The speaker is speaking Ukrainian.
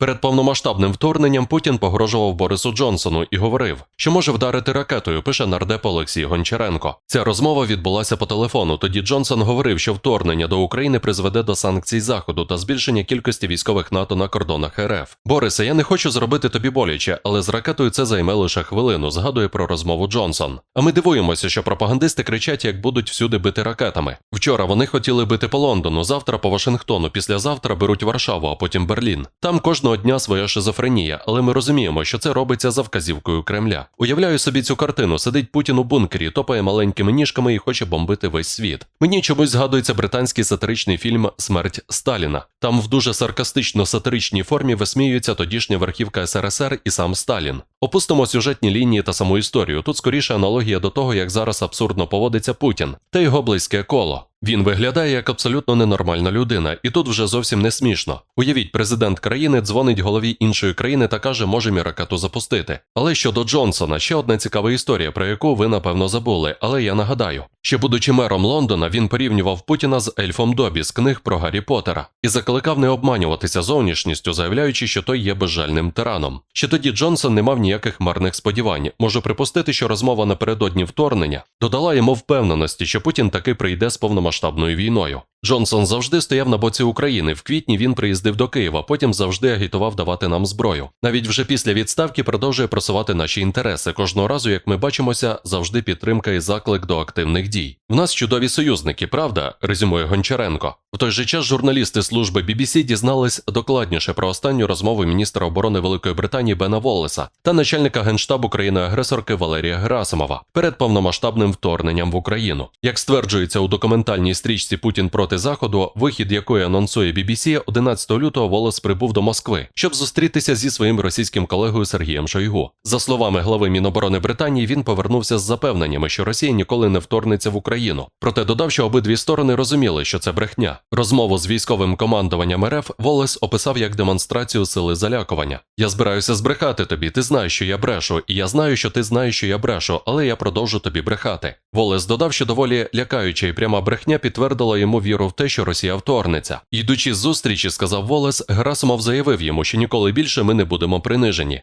Перед повномасштабним вторгненням Путін погрожував Борису Джонсону і говорив, що може вдарити ракетою, пише нардеп Олексій Гончаренко. Ця розмова відбулася по телефону. Тоді Джонсон говорив, що вторгнення до України призведе до санкцій Заходу та збільшення кількості військових НАТО на кордонах РФ. Борисе, я не хочу зробити тобі боляче, але з ракетою це займе лише хвилину. Згадує про розмову Джонсон. А ми дивуємося, що пропагандисти кричать, як будуть всюди бити ракетами. Вчора вони хотіли бити по Лондону, завтра по Вашингтону, післязавтра беруть Варшаву, а потім Берлін. Там кожного дня своя шизофренія, але ми розуміємо, що це робиться за вказівкою Кремля. Уявляю собі цю картину: сидить Путін у бункері, топає маленькими ніжками і хоче бомбити весь світ. Мені чомусь згадується британський сатиричний фільм Смерть Сталіна. Там в дуже саркастично сатиричній формі висміюється тодішня верхівка СРСР і сам Сталін. Опустимо сюжетні лінії та саму історію. Тут скоріше аналогія до того, як зараз абсурдно поводиться Путін та його близьке коло. Він виглядає як абсолютно ненормальна людина, і тут вже зовсім не смішно. Уявіть, президент країни дзвонить голові іншої країни та каже, можемо ракету запустити. Але щодо Джонсона, ще одна цікава історія, про яку ви напевно забули, але я нагадаю. Ще будучи мером Лондона, він порівнював Путіна з Ельфом Добі з книг про Гаррі Поттера і закликав не обманюватися зовнішністю, заявляючи, що той є безжальним тираном. Ще тоді Джонсон не мав ніяких марних сподівань. Можу припустити, що розмова напередодні вторгнення додала йому впевненості, що Путін таки прийде з повномасштабною війною. Джонсон завжди стояв на боці України. В квітні він приїздив до Києва, потім завжди агітував давати нам зброю. Навіть вже після відставки продовжує просувати наші інтереси. Кожного разу, як ми бачимося, завжди підтримка і заклик до активних дій. В нас чудові союзники, правда? резюмує Гончаренко. В той же час журналісти служби BBC дізнались докладніше про останню розмову міністра оборони Великої Британії Бена Воллеса та начальника генштабу країни-агресорки Валерія Герасимова перед повномасштабним вторгненням в Україну. Як стверджується у документальній стрічці Путін проти Заходу, вихід якої анонсує BBC, 11 лютого Волес прибув до Москви, щоб зустрітися зі своїм російським колегою Сергієм Шойгу. За словами глави Міноборони Британії, він повернувся з запевненнями, що Росія ніколи не вторгнеться в Україну. Проте додав, що обидві сторони розуміли, що це брехня. Розмову з військовим командуванням РФ Волес описав як демонстрацію сили залякування. Я збираюся збрехати тобі. Ти знаєш, що я брешу, і я знаю, що ти знаєш, що я брешу, але я продовжу тобі брехати. Волес додав, що доволі лякаюча і пряма брехня підтвердила йому віру в те, що Росія вторгнеться. Йдучи з зустрічі, сказав Волес, Герасимов заявив йому, що ніколи більше ми не будемо принижені.